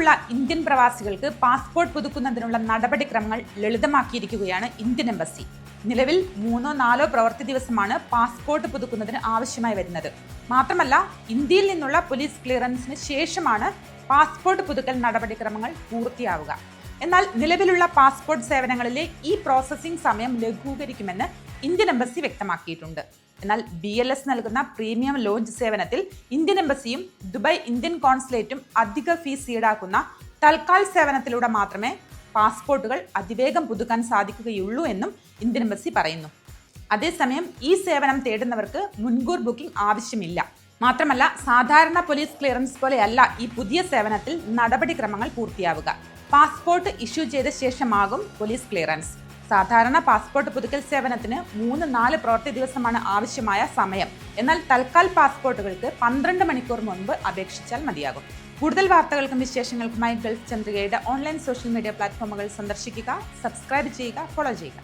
നിലവിലുള്ള ഇന്ത്യൻ പ്രവാസികൾക്ക് പാസ്പോർട്ട് പുതുക്കുന്നതിനുള്ള നടപടിക്രമങ്ങൾ ലളിതമാക്കിയിരിക്കുകയാണ് ഇന്ത്യൻ എംബസി. നിലവിൽ മൂന്നോ നാലോ പ്രവൃത്തി ദിവസമാണ് പാസ്പോർട്ട് പുതുക്കുന്നതിന് ആവശ്യമായി വരുന്നത്. മാത്രമല്ല ഇന്ത്യയിൽ നിന്നുള്ള പോലീസ് ക്ലിയറൻസിന് ശേഷമാണ് പാസ്പോർട്ട് പുതുക്കൽ നടപടിക്രമങ്ങൾ പൂർത്തിയാവുക. എന്നാൽ നിലവിലുള്ള പാസ്പോർട്ട് സേവനങ്ങളിലെ ഈ പ്രോസസ്സിംഗ് സമയം ലഘൂകരിക്കുമെന്ന് ഇന്ത്യൻ എംബസി വ്യക്തമാക്കിയിട്ടുണ്ട്. എന്നാൽ ബി എൽ എസ് നൽകുന്ന പ്രീമിയം ലോഞ്ച് സേവനത്തിൽ ഇന്ത്യൻ എംബസിയും ദുബായ് ഇന്ത്യൻ കോൺസുലേറ്റും അധിക ഫീസ് ഈടാക്കുന്ന തൽക്കാൽ സേവനത്തിലൂടെ മാത്രമേ പാസ്പോർട്ടുകൾ അതിവേഗം പുതുക്കാൻ സാധിക്കുകയുള്ളൂ എന്നും ഇന്ത്യൻ എംബസി പറയുന്നു. അതേസമയം ഈ സേവനം തേടുന്നവർക്ക് മുൻകൂർ ബുക്കിംഗ് ആവശ്യമില്ല. മാത്രമല്ല സാധാരണ പോലീസ് ക്ലിയറൻസ് പോലെയല്ല ഈ പുതിയ സേവനത്തിൽ നടപടിക്രമങ്ങൾ പൂർത്തിയാവുക. പാസ്പോർട്ട് ഇഷ്യൂ ചെയ്ത ശേഷമാകും പോലീസ് ക്ലിയറൻസ്. സാധാരണ പാസ്പോർട്ട് പുതുക്കൽ സേവനത്തിന് മൂന്ന് നാല് പ്രവൃത്തി ദിവസമാണ് ആവശ്യമായ സമയം. എന്നാൽ തൽക്കാൽ പാസ്പോർട്ടുകൾക്ക് പന്ത്രണ്ട് മണിക്കൂർ മുൻപ് അപേക്ഷിച്ചാൽ മതിയാകും. കൂടുതൽ വാർത്തകൾക്കും വിശേഷങ്ങൾക്കുമായി ഗൾഫ് ചന്ദ്രികയുടെ ഓൺലൈൻ സോഷ്യൽ മീഡിയ പ്ലാറ്റ്ഫോമുകൾ സന്ദർശിക്കുക സബ്സ്ക്രൈബ് ചെയ്യുക ഫോളോ ചെയ്യുക.